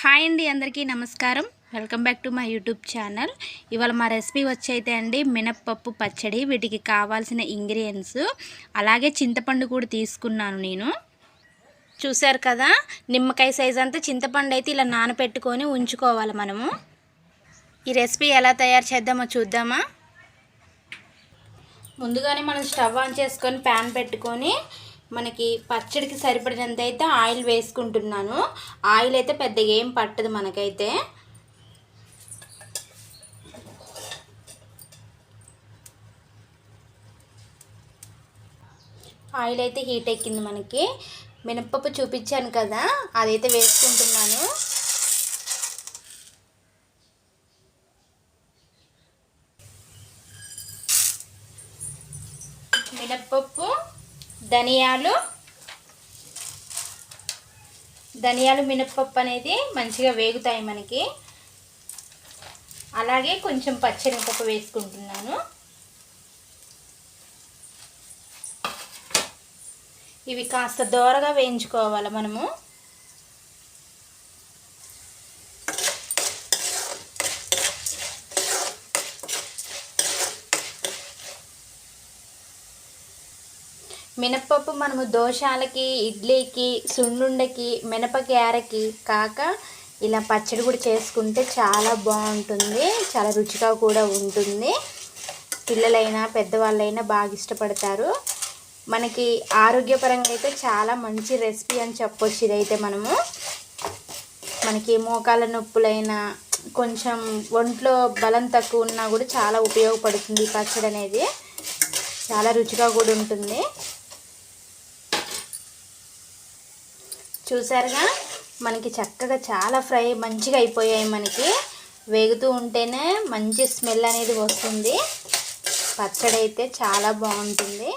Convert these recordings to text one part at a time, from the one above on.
Hi అండి అందరికీ నమస్కారం. Welcome back to my YouTube channel. ఇవాళ మా రెసిపీ వచ్చి అయితే అండి మినప్పప్పు పచ్చడి వీటికి కావాల్సిన ఇంగ్రీడియంట్స్. అలాగే చింతపండు కూడా తీసుకున్నాను నేను. చూశారు కదా నిమ్మకాయ సైజ్ అంతా చింతపండు అయితే ఇలా నానపెట్టుకొని ఉంచుకోవాలి మనము. ఈ రెసిపీ ఎలా తయారు చేద్దామో చూద్దామా? ముందుగానే మనం స్టవ్ ఆన్ చేసుకొని ప్యాన్ పెట్టుకొని మనకి పచ్చడికి సరిపడినంత అయితే ఆయిల్ వేసుకుంటున్నాను. ఆయిల్ అయితే పెద్దగా ఏం పట్టదు మనకైతే. ఆయిల్ అయితే హీట్ ఎక్కింది మనకి. మినప్పప్పు చూపించాను కదా అదైతే వేసుకుంటున్నాను మినప్పప్పు ధనియాలు. ధనియాలు మినప్పప్పు అనేది మంచిగా వేగుతాయి మనకి. అలాగే కొంచెం పచ్చెనపప్పు వేసుకుంటున్నాను. ఇవి కాస్త దోరగా వేయించుకోవాలి మనము? మినప్పప్పు మనము దోశాలకి ఇడ్లీకి సున్నుండకి మినపగారకి కాక ఇలా పచ్చడి కూడా చేసుకుంటే చాలా బాగుంటుంది. చాలా రుచిగా కూడా ఉంటుంది. పిల్లలైనా పెద్దవాళ్ళైనా బాగా ఇష్టపడతారు. మనకి ఆరోగ్యపరంగా అయితే చాలా మంచి రెసిపీ అని చెప్పొచ్చు ఇదైతే మనము. మనకి మోకాల నొప్పులైనా కొంచెం ఒంట్లో బలం తక్కువ ఉన్నా కూడా చాలా ఉపయోగపడుతుంది పచ్చడి అనేది చాలా రుచిగా కూడా ఉంటుంది. చూసారుగా? మనకి చక్కగా చాలా ఫ్రై మంచిగా అయిపోయాయి మనకి. వేగుతూ ఉంటేనే మంచి స్మెల్ అనేది వస్తుంది. పచ్చడి అయితే చాలా బాగుంటుంది.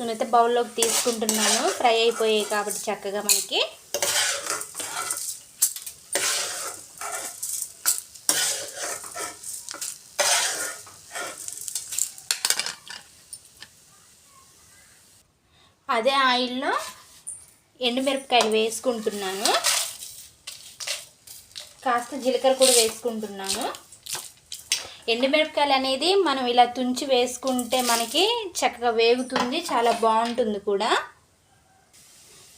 నేనైతే బౌల్లోకి తీసుకుంటున్నాను. ఫ్రై అయిపోయాయి కాబట్టి చక్కగా మనకి. అదే ఆయిల్లో ఎండుమిరపకాయలు వేసుకుంటున్నాను. కాస్త జీలకర్ర కూడా వేసుకుంటున్నాను. ఎండుమిరపకాయలు అనేది మనం ఇలా తుంచి వేసుకుంటే మనకి చక్కగా వేగుతుంది చాలా బాగుంటుంది కూడా.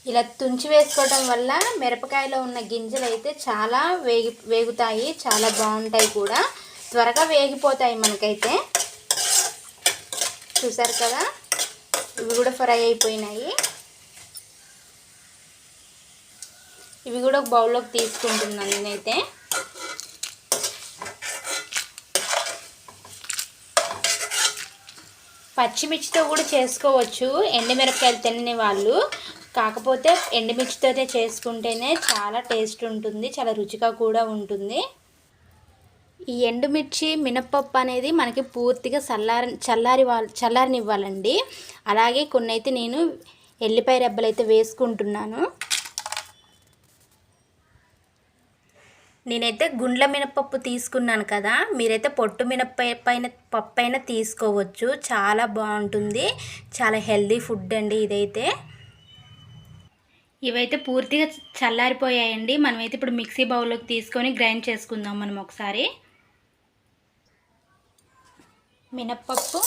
ఇలా తుంచి వేసుకోవడం వల్ల మిరపకాయలో ఉన్న గింజలు అయితే చాలా వేగి వేగుతాయి చాలా బాగుంటాయి కూడా. త్వరగా వేగిపోతాయి మనకైతే. చూసారు కదా? ఇవి కూడా ఫ్రై అయిపోయినాయి. ఇవి కూడా ఒక బౌల్లోకి తీసుకుంటున్నాను నేనైతే. పచ్చిమిర్చితో కూడా చేసుకోవచ్చు. ఎండుమిరపకాయలు తినని వాళ్ళు. కాకపోతే ఎండుమిర్చితో చేసుకుంటేనే చాలా టేస్ట్ ఉంటుంది చాలా రుచిగా కూడా ఉంటుంది. ఈ ఎండుమిర్చి మినప్పప్పు అనేది మనకి పూర్తిగా చల్లారి చల్లారి చల్లారనివ్వాలండి. అలాగే కొన్ని అయితే నేను ఎల్లిపాయ రెబ్బలు అయితే వేసుకుంటున్నాను. నేనైతే గుండ్ల మినపప్పు తీసుకున్నాను కదా. మీరైతే పొట్టు మినప్ప పైన పప్పు అయినా తీసుకోవచ్చు. చాలా బాగుంటుంది. చాలా హెల్దీ ఫుడ్ అండి ఇదైతే. ఇవైతే పూర్తిగా చల్లారిపోయాయండి. మనమైతే ఇప్పుడు మిక్సీ బౌల్లోకి తీసుకొని గ్రైండ్ చేసుకుందాం మనం ఒకసారి. మినప్పప్పు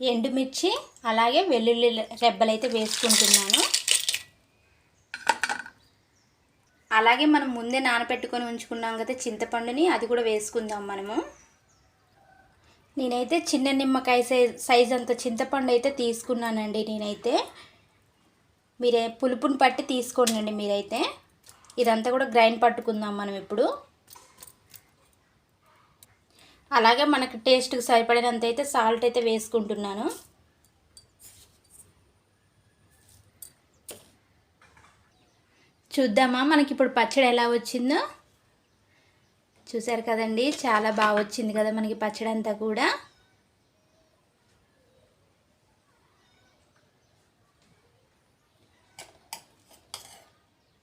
ఎండుమిర్చి అలాగే వెల్లుల్లి రెబ్బలైతే వేసుకుంటున్నాను. అలాగే మనం ముందే నానపెట్టుకొని ఉంచుకున్నాం కదా చింతపండుని అది కూడా వేసుకుందాం మనము. నేనైతే చిన్న నిమ్మకాయ సైజ్ సైజ్ అంత చింతపండు అయితే తీసుకున్నానండి నేనైతే. మీరే పులుపుని పట్టి తీసుకోండి మీరైతే. ఇదంతా కూడా గ్రైండ్ పట్టుకుందాం మనం ఇప్పుడు. అలాగే మనకి టేస్ట్కి సరిపడినంత అయితే సాల్ట్ అయితే వేసుకుంటున్నాను. చూద్దామా మనకి ఇప్పుడు పచ్చడి ఎలా వచ్చిందో? చూసారు కదండి చాలా బాగా వచ్చింది కదా మనకి పచ్చడి అంతా కూడా.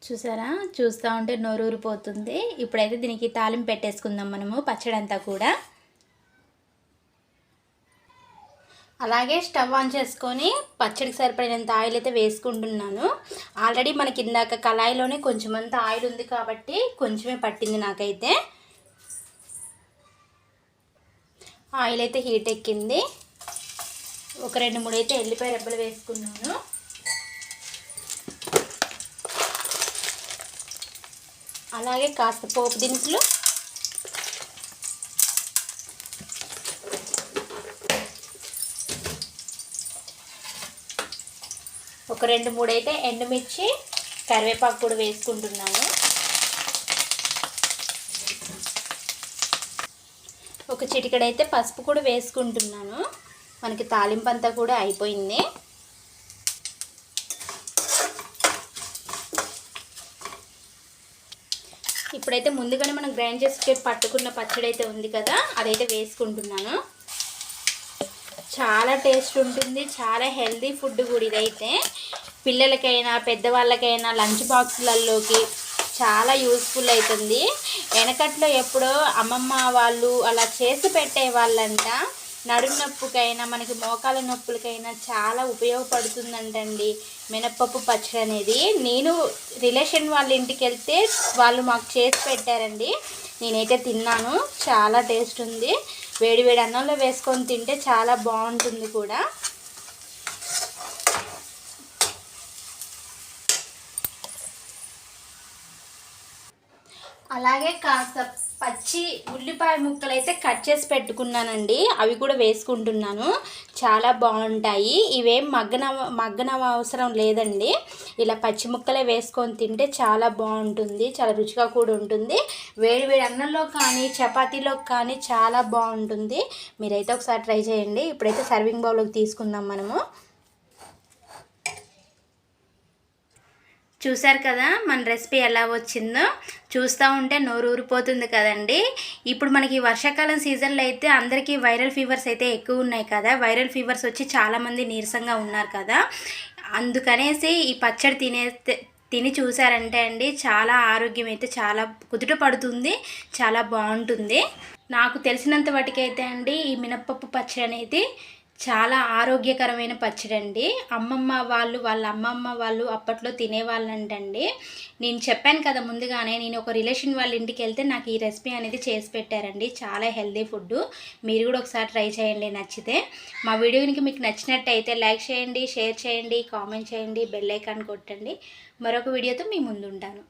చూసారా? చూస్తూ ఉంటే నోరూరిపోతుంది. ఇప్పుడైతే దీనికి తాలింపు పెట్టేసుకుందాం మనము పచ్చడి అంతా కూడా. అలాగే స్టవ్ ఆన్ చేసుకొని పచ్చడికి సరిపడినంత ఆయిల్ అయితే వేసుకుంటున్నాను. ఆల్రెడీ మనకి ఇందాక కళాయిలోనే కొంచెం అంత ఆయిల్ ఉంది కాబట్టి కొంచెమే పట్టింది నాకైతే. ఆయిల్ అయితే హీట్ ఎక్కింది. ఒక రెండు మూడు అయితే ఎల్లిపాయ రెబ్బలు వేసుకున్నాను. అలాగే కాస్త పోపు దినుసులు ఒక రెండు మూడు అయితే ఎండుమిర్చి కరివేపాకు కూడా వేసుకుంటున్నాను. ఒక చిటికడైతే పసుపు కూడా వేసుకుంటున్నాను. మనకి తాలింపు అంతా కూడా అయిపోయింది. ఇప్పుడైతే ముందుగానే మనం గ్రైండ్ చేసి పట్టుకున్న పచ్చడి అయితే ఉంది కదా అదైతే వేసుకుంటున్నాను. చాలా టేస్ట్ ఉంటుంది చాలా హెల్తీ ఫుడ్ కూడా ఇదైతే. పిల్లలకైనా పెద్దవాళ్ళకైనా లంచ్ బాక్సులలోకి చాలా యూస్ఫుల్ అవుతుంది. వెనకట్లో ఎప్పుడో అమ్మమ్మ వాళ్ళు అలా చేసి పెట్టే వాళ్ళంతా నడుము నొప్పుకైనా మనకి మోకాల నొప్పులకైనా చాలా ఉపయోగపడుతుందంటండి. మినప్పప్పు పచ్చడి అనేది నేను రిలేషన్ వాళ్ళ ఇంటికి వెళ్తే వాళ్ళు మాకు చేసి పెట్టారండి. నేనైతే తిన్నాను చాలా టేస్ట్ ఉంది. వేడి వేడి అన్నంలో వేసుకొని తింటే చాలా బాగుంటుంది కూడా. అలాగే కాస్త పచ్చి ఉల్లిపాయ ముక్కలు అయితే కట్ చేసి పెట్టుకున్నానండి. అవి కూడా వేసుకుంటున్నాను. చాలా బాగుంటాయి. ఇవేం మగ్గన మగ్గన అవసరం లేదండి. ఇలా పచ్చి ముక్కలే వేసుకొని తింటే చాలా బాగుంటుంది. చాలా రుచిగా కూడా ఉంటుంది. వేడి వేడి అన్నంలో కానీ చపాతీలో కానీ చాలా బాగుంటుంది. మీరైతే ఒకసారి ట్రై చేయండి. ఇప్పుడైతే సర్వింగ్ బౌల్లోకి తీసుకుందాం మనము. చూసారు కదా మన రెసిపీ ఎలా వచ్చిందో? చూస్తూ ఉంటే నోరు ఊరిపోతుంది కదండి. ఇప్పుడు మనకి వర్షాకాలం సీజన్లో అయితే అందరికీ వైరల్ ఫీవర్స్ అయితే ఎక్కువ ఉన్నాయి కదా. వైరల్ ఫీవర్స్ వచ్చి చాలామంది నీరసంగా ఉన్నారు కదా. అందుకనేసి ఈ పచ్చడి తినే తిని చూసారంటే అండి చాలా ఆరోగ్యం అయితే చాలా కుదుట పడుతుంది చాలా బాగుంటుంది. నాకు తెలిసినంత వాటికైతే అండి ఈ మినప్పప్పు పచ్చడి అనేది చాలా ఆరోగ్యకరమైన పచ్చడి అండి అమ్మమ్మ వాళ్ళు వాళ్ళ అమ్మమ్మ వాళ్ళు అప్పట్లో తినేవాళ్ళంటండి. నేను చెప్పాను కదా ముందుగానే నేను ఒక రిలేషన్ వాళ్ళ ఇంటికి వెళ్తే నాకు ఈ రెసిపీ అనేది చేసి పెట్టారండి. చాలా హెల్దీ ఫుడ్ మీరు కూడా ఒకసారి ట్రై చేయండి నచ్చితే. మా వీడియోకి మీకు నచ్చినట్టయితే లైక్ చేయండి షేర్ చేయండి కామెంట్ చేయండి బెల్ ఐకాన్ కొట్టండి. మరొక వీడియోతో మీ ముందు ఉంటాను